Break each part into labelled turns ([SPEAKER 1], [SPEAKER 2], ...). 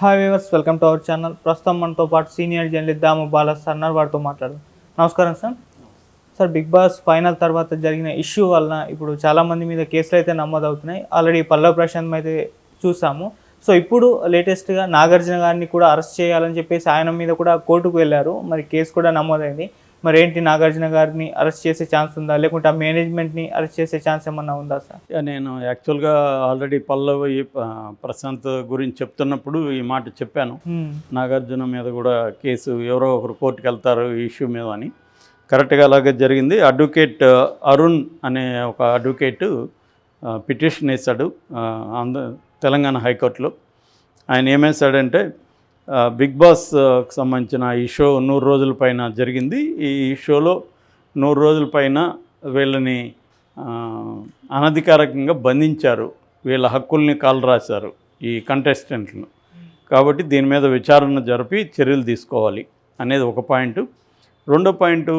[SPEAKER 1] Hi viewers welcome to our channel ప్రస్తుతం మనతో పాటు senior journalist Damu Bala sir అన్నారు వారితో మాట్లాడదాం. నమస్కారం sir. Sir big boss final తర్వాత జరిగిన ఇష్యూ వలన ఇప్పుడు చాలామంది మీద కేసులు అయితే నమోదవుతున్నాయి. ఆల్రెడీ పల్లవ ప్రశాంత్ అయితే చూసాము. సో ఇప్పుడు లేటెస్ట్గా నాగార్జున గారిని కూడా అరెస్ట్ చేయాలని చెప్పేసి ఆయన మీద కూడా కోర్టుకు వెళ్ళారు. మరి కేసు కూడా నమోదైంది. మరి ఏంటి నాగార్జున గారిని అరెస్ట్ చేసే ఛాన్స్ ఉందా? లేకుంటే ఆ మేనేజ్మెంట్ని అరెస్ట్ చేసే ఛాన్స్ ఏమన్నా ఉందా సార్?
[SPEAKER 2] నేను యాక్చువల్గా ఆల్రెడీ పల్లవి ప్రశాంత్ గురించి చెప్తున్నప్పుడు ఈ మాట చెప్పాను. నాగార్జున మీద కూడా కేసు ఎవరో ఒకరు కోర్టుకు వెళ్తారు ఈ ఇష్యూ మీద అని. కరెక్ట్గా అలాగే జరిగింది. అడ్వకేట్ అరుణ్ అనే ఒక అడ్వకేట్ పిటిషన్ వేశాడు ఆంధ్ర తెలంగాణ హైకోర్టులో. ఆయన ఏమేశాడంటే ఆ, బిగ్ బాస్కి సంబంధించిన ఈ షో నూరు రోజుల పైన జరిగింది. ఈ షోలో నూరు రోజుల పైన వీళ్ళని అనధికారికంగా బంధించారు. వీళ్ళ హక్కుల్ని కాలు రాశారు ఈ కంటెస్టెంట్లను. కాబట్టి దీని మీద విచారణ జరిపి చర్యలు తీసుకోవాలి అనేది ఒక పాయింట్. రెండో పాయింట్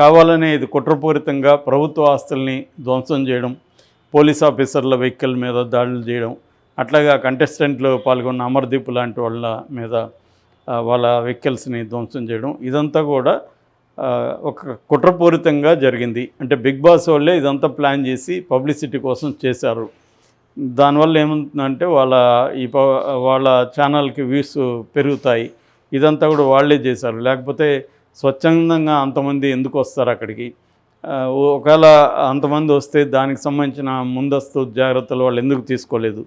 [SPEAKER 2] కావాలనే ఇది కుట్రపూరితంగా ప్రభుత్వ ఆస్తుల్ని ధ్వంసం చేయడం పోలీస్ ఆఫీసర్ల వెహికల్ మీద దాడులు చేయడం అట్లాగా కంటెస్టెంట్లు పాల్గొన్న అమర్దీప్ లాంటి వాళ్ళ మీద వాళ్ళ వెహికల్స్ని ధ్వంసం చేయడం ఇదంతా కూడా ఒక కుట్రపూరితంగా జరిగింది. అంటే బిగ్ బాస్ వాళ్ళే ఇదంతా ప్లాన్ చేసి పబ్లిసిటీ కోసం చేశారు. దానివల్ల ఏమవుతుందంటే వాళ్ళ ఈ ప- వాళ్ళ ఛానల్కి వ్యూస్ పెరుగుతాయి. ఇదంతా కూడా వాళ్ళే చేశారు. లేకపోతే స్వచ్ఛందంగా అంతమంది ఎందుకు వస్తారు అక్కడికి? ఒకవేళ అంతమంది వస్తే దానికి సంబంధించిన ముందస్తు జాగ్రత్తలు వాళ్ళు ఎందుకు తీసుకోలేదు?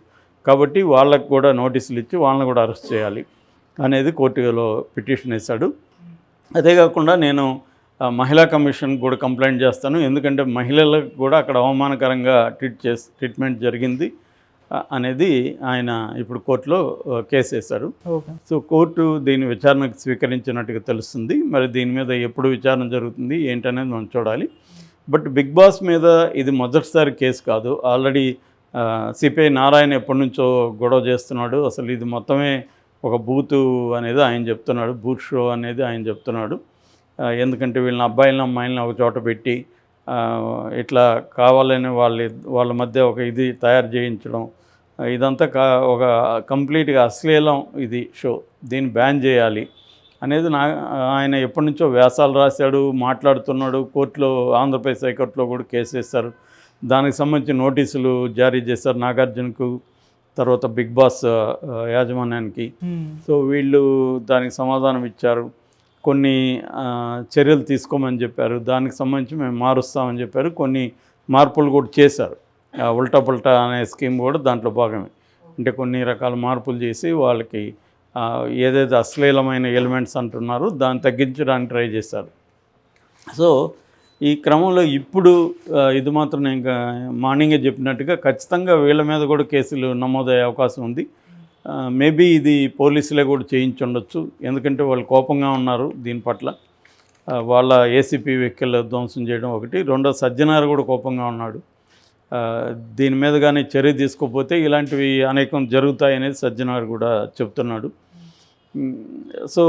[SPEAKER 2] కాబట్టి వాళ్ళకు కూడా నోటీసులు ఇచ్చి వాళ్ళని కూడా అరెస్ట్ చేయాలి అనేది కోర్టులో పిటిషన్ వేశాడు. అదే కాకుండా నేను మహిళా కమిషన్ కూడా కంప్లైంట్ చేస్తాను. ఎందుకంటే మహిళలకు కూడా అక్కడ అవమానకరంగా ట్రీట్ చేసి ట్రీట్మెంట్ జరిగింది అనేది ఆయన ఇప్పుడు కోర్టులో కేసు వేశారు. సో కోర్టు దీని విచారణకు స్వీకరించినట్టుగా తెలుస్తుంది. మరి దీని మీద ఎప్పుడు విచారణ జరుగుతుంది ఏంటనేది మనం చూడాలి. బట్ బిగ్ బాస్ మీద ఇది మొదటిసారి కేసు కాదు. ఆల్రెడీ సిపిఐ నారాయణ ఎప్పటి నుంచో గొడవ చేస్తున్నాడు. అసలు ఇది మొత్తమే ఒక బూతు అనేది ఆయన చెప్తున్నాడు. బూత్ షో అనేది ఆయన చెప్తున్నాడు. ఎందుకంటే వీళ్ళని అబ్బాయిలను అమ్మాయిలను ఒక చోట పెట్టి ఇట్లా కావాలని వాళ్ళ వాళ్ళ మధ్య ఒక ఇది తయారు చేయించడం ఇదంతా కా ఒక కంప్లీట్గా అశ్లీలం ఇది షో. దీన్ని బ్యాన్ చేయాలి అనేది నా ఆయన ఎప్పటి నుంచో వ్యాసాలు రాశాడు మాట్లాడుతున్నాడు. కోర్టులో ఆంధ్రప్రదేశ్ హైకోర్టులో కూడా కేసు వేస్తారు దానికి సంబంధించి నోటీసులు జారీ చేశారు నాగార్జునకు తర్వాత బిగ్ బాస్ యాజమాన్యానికి. సో వీళ్ళు దానికి సమాధానం ఇచ్చారు. కొన్ని చర్యలు తీసుకోమని చెప్పారు. దానికి సంబంధించి మేము మారుస్తామని చెప్పారు. కొన్ని మార్పులు కూడా చేశారు. ఉల్టా పుల్టా అనే స్కీమ్ కూడా దాంట్లో భాగమే. అంటే కొన్ని రకాల మార్పులు చేసి వాళ్ళకి ఏదైతే అశ్లీలమైన ఎలిమెంట్స్ అంటున్నారో దాన్ని తగ్గించడానికి ట్రై చేశారు. సో ఈ క్రమంలో ఇప్పుడు ఇది మాత్రం నేను ఇంకా మార్నింగే చెప్పినట్టుగా ఖచ్చితంగా వీళ్ళ మీద కూడా కేసులు నమోదయ్యే అవకాశం ఉంది. మేబీ ఇది పోలీసులే కూడా చేయించుండొచ్చు. ఎందుకంటే వాళ్ళు కోపంగా ఉన్నారు దీని పట్ల. వాళ్ళ ఏసీపీ వెహికల్ ధ్వంసం చేయడం ఒకటి. రెండో సజ్జనారు కూడా కోపంగా ఉన్నాడు. దీని మీద కానీ చర్య తీసుకోకపోతే ఇలాంటివి అనేకం జరుగుతాయనేది సజ్జనారు కూడా చెప్తున్నాడు. సో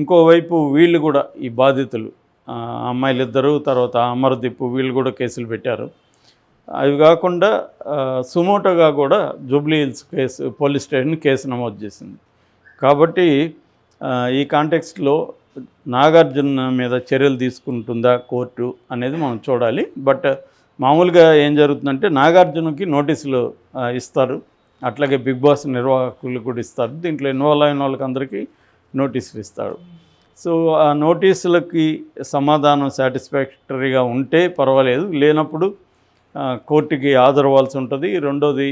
[SPEAKER 2] ఇంకోవైపు వీళ్ళు కూడా ఈ బాధితులు అమ్మాయిలు ఇద్దరు తర్వాత అమరదీప్ వీళ్ళు కూడా కేసులు పెట్టారు. అవి కాకుండా సుమోటోగా కూడా Jubilee Hills case police station case నమోదు చేసింది. కాబట్టి ఈ కాంటెక్స్ట్లో నాగార్జున మీద చర్యలు తీసుకుంటుందా కోర్టు అనేది మనం చూడాలి. బట్ మామూలుగా ఏం జరుగుతుందంటే నాగార్జునకి నోటీసులు ఇస్తారు. అట్లాగే బిగ్ బాస్ నిర్వాహకులు కూడా ఇస్తారు. దీంట్లో ఇన్వాల్వ్ అయిన వాళ్ళకి అందరికీ నోటీసులు ఇస్తారు. సో ఆ నోటీసులకి సమాధానం సాటిస్ఫాక్టరీగా ఉంటే పర్వాలేదు. లేనప్పుడు కోర్టుకి హాజరవ్వాల్సి ఉంటుంది. రెండోది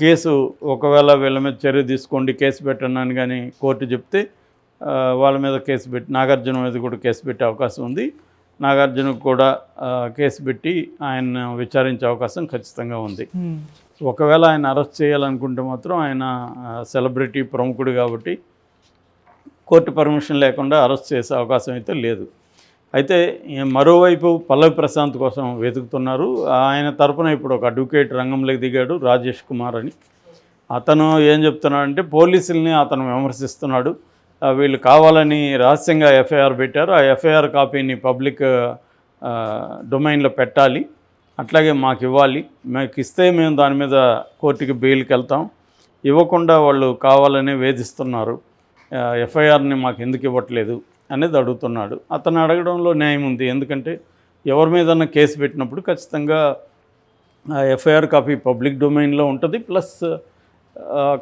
[SPEAKER 2] కేసు ఒకవేళ వీళ్ళ మీద చర్య తీసుకోండి కేసు పెట్టండి అని కానీ కోర్టు చెప్తే వాళ్ళ మీద కేసు పెట్టి నాగార్జున మీద కూడా కేసు పెట్టే అవకాశం ఉంది. నాగార్జునకు కూడా కేసు పెట్టి ఆయన విచారించే అవకాశం ఖచ్చితంగా ఉంది. ఒకవేళ ఆయన అరెస్ట్ చేయాలనుకుంటే మాత్రం ఆయన సెలబ్రిటీ ప్రముఖుడు కాబట్టి కోర్టు పర్మిషన్ లేకుండా అరెస్ట్ చేసే అవకాశం అయితే లేదు. అయితే మరోవైపు పల్లవి ప్రశాంత్ కోసం వెతుకుతున్నారు. ఆయన తరపున ఇప్పుడు ఒక అడ్వకేట్ రంగంలోకి దిగాడు రాజేష్ కుమార్ అని. అతను ఏం చెప్తున్నాడంటే పోలీసుల్ని అతను విమర్శిస్తున్నాడు. వీళ్ళు కావాలని రహస్యంగా ఎఫ్ఐఆర్ పెట్టారు. ఆ ఎఫ్ఐఆర్ కాపీని పబ్లిక్ డొమైన్లో పెట్టాలి. అట్లాగే మాకు ఇవ్వాలి. మాకు ఇస్తే మేము దాని మీద కోర్టుకి బెయిల్కి వెళ్తాం. ఇవ్వకుండా వాళ్ళు కావాలని వేధిస్తున్నారు. ఎఫ్ఐఆర్ని మాకు ఎందుకు ఇవ్వట్లేదు అనేది అడుగుతున్నాడు. అతను అడగడంలో న్యాయం ఉంది. ఎందుకంటే ఎవరి మీదన్నా కేసు పెట్టినప్పుడు ఖచ్చితంగా ఎఫ్ఐఆర్ కాపీ పబ్లిక్ డొమైన్లో ఉంటుంది. ప్లస్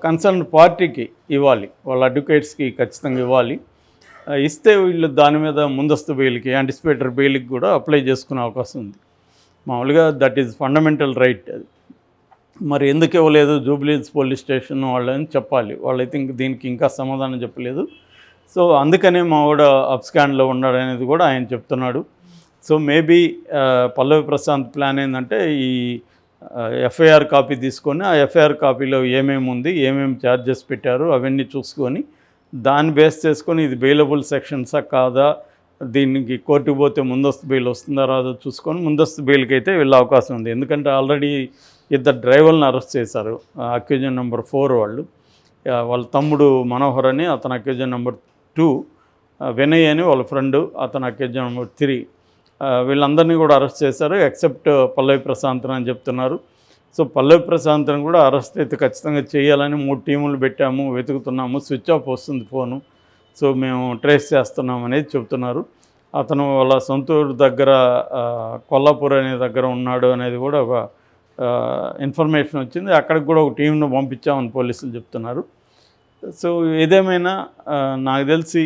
[SPEAKER 2] కన్సర్న్ పార్టీకి ఇవ్వాలి. వాళ్ళ అడ్వకేట్స్కి ఖచ్చితంగా ఇవ్వాలి. ఇస్తే వీళ్ళు దాని మీద ముందస్తు బెయిల్కి యాంటిసిపేటర్ బెయిల్కి కూడా అప్లై చేసుకునే అవకాశం ఉంది. మామూలుగా దట్ ఈజ్ ఫండమెంటల్ రైట్ అది. మరి ఎందుకు ఇవ్వలేదు జూబ్లీహిల్స్ పోలీస్ స్టేషన్ వాళ్ళని చెప్పాలి. వాళ్ళైతే ఇంక దీనికి ఇంకా సమాధానం చెప్పలేదు. సో అందుకనే మా వాడ అప్స్కాండ్లో ఉన్నాడు అనేది కూడా ఆయన చెప్తున్నాడు. So maybe Pallavi Prashant plan ఏంటంటే ఈ ఎఫ్ఐఆర్ కాపీ తీసుకొని ఆ ఎఫ్ఐఆర్ కాపీలో ఏమేమి ఉంది ఏమేమి ఛార్జెస్ పెట్టారు అవన్నీ చూసుకొని దాన్ని బేస్ చేసుకొని ఇది బెయిలబుల్ సెక్షన్సా కాదా దీనికి కోర్టుకు పోతే ముందస్తు బెయిల్ వస్తుందా రాదో చూసుకొని ముందస్తు బెయిల్కి అయితే వెళ్ళే అవకాశం ఉంది. ఎందుకంటే ఆల్రెడీ ఇద్దరు డ్రైవర్లను అరెస్ట్ చేశారు. అక్యూజన్ నెంబర్ ఫోర్ వాళ్ళు. వాళ్ళ తమ్ముడు మనోహర్ అని అతను అక్యూజన్ నెంబర్ టూ వినయ్ అని వాళ్ళ ఫ్రెండ్ అతను అక్యూజన్ నెంబర్ త్రీ. వీళ్ళందరినీ కూడా అరెస్ట్ చేశారు. ఎక్సెప్ట్ పల్లవి ప్రశాంత్ అని చెప్తున్నారు. సో పల్లవి ప్రశాంత్ని కూడా అరెస్ట్ అయితే ఖచ్చితంగా చేయాలని మూడు టీములు పెట్టాము వెతుకుతున్నాము. స్విచ్ ఆఫ్ వస్తుంది ఫోను. సో మేము ట్రేస్ చేస్తున్నాం అనేది చెప్తున్నారు అతను వాళ్ళ సొంతూరు దగ్గర కొల్లాపూర్ అనే దగ్గర ఉన్నాడు అనేది కూడా ఒక ఇన్ఫర్మేషన్ వచ్చింది. అక్కడికి కూడా ఒక టీంను పంపించామని పోలీసులు చెప్తున్నారు. సో ఏదేమైనా నాకు తెలిసి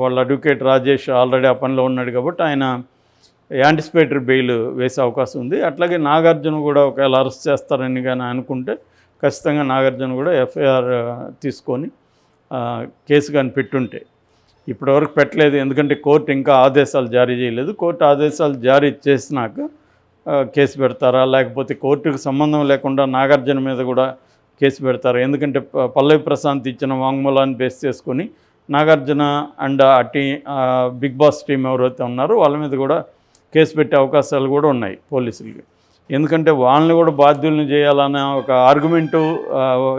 [SPEAKER 2] వాళ్ళ అడ్వకేట్ రాజేష్ ఆల్రెడీ ఆ పనిలో ఉన్నాడు కాబట్టి ఆయన యాంటిసిపేటరీ బెయిల్ వేసే అవకాశం ఉంది. అట్లాగే నాగార్జున కూడా ఒకవేళ అరెస్ట్ చేస్తారని కానీ అనుకుంటే ఖచ్చితంగా నాగార్జున కూడా ఎఫ్ఐఆర్ తీసుకొని కేసు కానీ పెట్టుంటే. ఇప్పటివరకు పెట్టలేదు. ఎందుకంటే కోర్టు ఇంకా ఆదేశాలు జారీ చేయలేదు. కోర్టు ఆదేశాలు జారీ చేసినాక కేసు పెడతారా? లేకపోతే కోర్టుకు సంబంధం లేకుండా నాగార్జున మీద కూడా కేసు పెడతారా? ఎందుకంటే ప- పల్లవి ప్రశాంత్ ఇచ్చిన వాంగ్మూలాన్ని బేస్ చేసుకొని నాగార్జున అండ్ ఆ టీ బిగ్ బాస్ టీం ఎవరైతే ఉన్నారో వాళ్ళ మీద కూడా కేసు పెట్టే అవకాశాలు కూడా ఉన్నాయి పోలీసులకి. ఎందుకంటే వాళ్ళని కూడా బాధ్యులను చేయాలనే ఒక ఆర్గ్యుమెంటు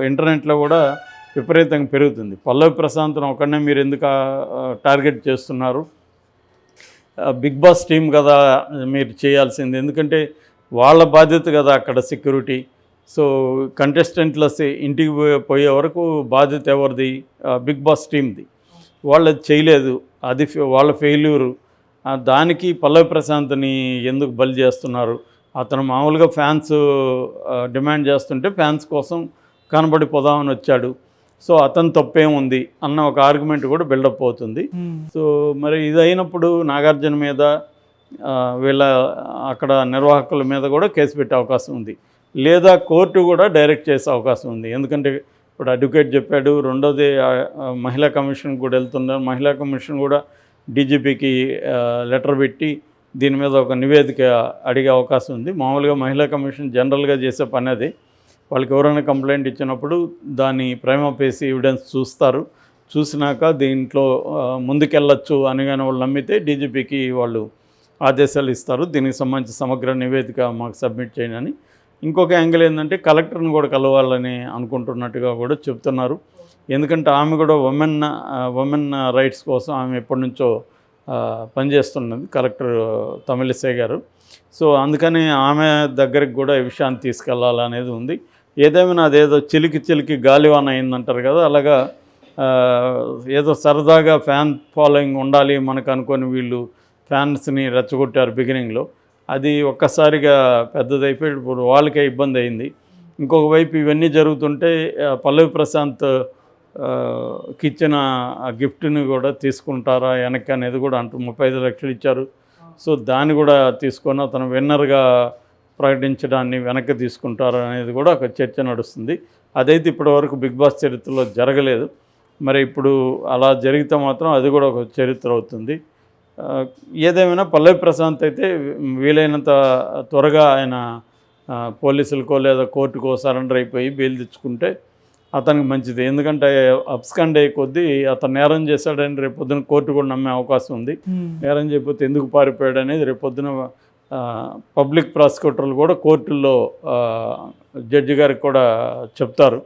[SPEAKER 2] ఇంటర్నెట్లో కూడా విపరీతంగా పెరుగుతుంది. పల్లవి ప్రశాంతం ఒకనే మీరు ఎందుకు టార్గెట్ చేస్తున్నారు? బిగ్ బాస్ టీం కదా మీరు చేయాల్సింది. ఎందుకంటే వాళ్ళ బాధ్యత కదా అక్కడ సెక్యూరిటీ. సో కంటెస్టెంట్ల ఇంటికి పోయే- వరకు బాధ్యత ఎవరిది? బిగ్ బాస్ టీంది. వాళ్ళు చేయలేదు. అది వాళ్ళ ఫెయిల్యూరు. దానికి పల్లవి ప్రశాంత్ని ఎందుకు బలి చేస్తున్నారు? అతను మామూలుగా ఫ్యాన్స్ డిమాండ్ చేస్తుంటే ఫ్యాన్స్ కోసం కనబడిపోదామని వచ్చాడు. సో అతను తప్పేముంది అన్న ఒక ఆర్గ్యుమెంట్ కూడా బిల్డప్ అవుతుంది.
[SPEAKER 1] మ్మ్.
[SPEAKER 2] సో మరి ఇది అయినప్పుడు నాగార్జున మీద వీళ్ళ అక్కడ నిర్వాహకుల మీద కూడా కేసు పెట్టే అవకాశం ఉంది. లేదా కోర్టు కూడా డైరెక్ట్ చేసే అవకాశం ఉంది. ఎందుకంటే ఇప్పుడు అడ్వకేట్ చెప్పాడు రెండోది మహిళా కమిషన్ కూడా వెళ్తున్నారు. మహిళా కమిషన్ కూడా డీజీపీకి లెటర్ పెట్టి దీని మీద ఒక నివేదిక అడిగే అవకాశం ఉంది. మామూలుగా మహిళా కమిషన్ జనరల్గా చేసే పని అది. వాళ్ళకి ఎవరైనా కంప్లైంట్ ఇచ్చినప్పుడు దాన్ని ప్రేమ పేసి ఎవిడెన్స్ చూస్తారు. చూసినాక దీంట్లో ముందుకెళ్ళచ్చు ముందుకెళ్ళొచ్చు వాళ్ళు నమ్మితే డీజీపీకి వాళ్ళు ఆదేశాలు ఇస్తారు. దీనికి సంబంధించి సమగ్ర నివేదిక మాకు సబ్మిట్ చేయండి అని. ఇంకొక యాంగిల్ ఏంటంటే కలెక్టర్ని కూడా కలవాలని అనుకుంటున్నట్టుగా కూడా చెప్తున్నారు. ఎందుకంటే ఆమె కూడా ఉమెన్ ఉమెన్ రైట్స్ కోసం ఆమె ఎప్పటి నుంచో పనిచేస్తున్నది కలెక్టర్ తమిళిసై గారు. సో అందుకని ఆమె దగ్గరికి కూడా ఈ విషయాన్ని తీసుకెళ్ళాలనేది ఉంది. ఏదేమైనా అదేదో చిలికి చిలికి గాలివాన అయిందంటారు కదా అలాగా ఏదో సరదాగా ఫ్యాన్ ఫాలోయింగ్ ఉండాలి మనకు అనుకొని వీళ్ళు ఫ్యాన్స్ని రెచ్చగొట్టారు బిగినింగ్లో. అది ఒక్కసారిగా పెద్దదైపోయి ఇప్పుడు వాళ్ళకే ఇబ్బంది అయింది. ఇంకొక వైపు ఇవన్నీ జరుగుతుంటే పల్లవి ప్రశాంత్ కిచ్చిన ఆ గిఫ్ట్ని కూడా తీసుకుంటారా వెనక్కి అనేది కూడా అంటూ ముప్పై ఐదు లక్షలు ఇచ్చారు. సో దాన్ని కూడా తీసుకొని అతను విన్నర్గా ప్రకటించడాన్ని వెనక్కి తీసుకుంటారా అనేది కూడా ఒక చర్చ నడుస్తుంది. అదైతే ఇప్పటివరకు బిగ్ బాస్ చరిత్రలో జరగలేదు. మరి ఇప్పుడు అలా జరిగితే మాత్రం అది కూడా ఒక చరిత్ర అవుతుంది. ఏదేమైనా పల్లవి ప్రశాంత్ అయితే వీలైనంత త్వరగా ఆయన పోలీసులకో లేదా కోర్టుకో సరెండర్ అయిపోయి బెయిల్ తెచ్చుకుంటే అతనికి మంచిది. ఎందుకంటే అప్స్కండ్ అయ్యే కొద్దీ అతను నేరం చేశాడని రేపు పొద్దున కోర్టు కూడా నమ్మే అవకాశం ఉంది. నేరం చేయకపోతే ఎందుకు పారిపోయాడు అనేది రేపు పొద్దున ఆ, పబ్లిక్ ప్రాసిక్యూటర్లు కూడా కోర్టుల్లో జడ్జి గారికి కూడా చెప్తారు.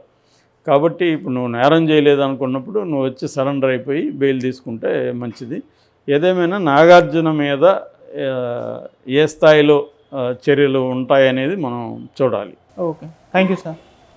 [SPEAKER 2] కాబట్టి ఇప్పుడు నువ్వు నేరం చేయలేదు అనుకున్నప్పుడు నువ్వు వచ్చి సరెండర్ అయిపోయి బెయిల్ తీసుకుంటే మంచిది. ఏదేమైనా నాగార్జున మీద ఏ స్థాయిలో చర్యలు ఉంటాయనేది మనం చూడాలి.
[SPEAKER 1] ఓకే. Thank you sir.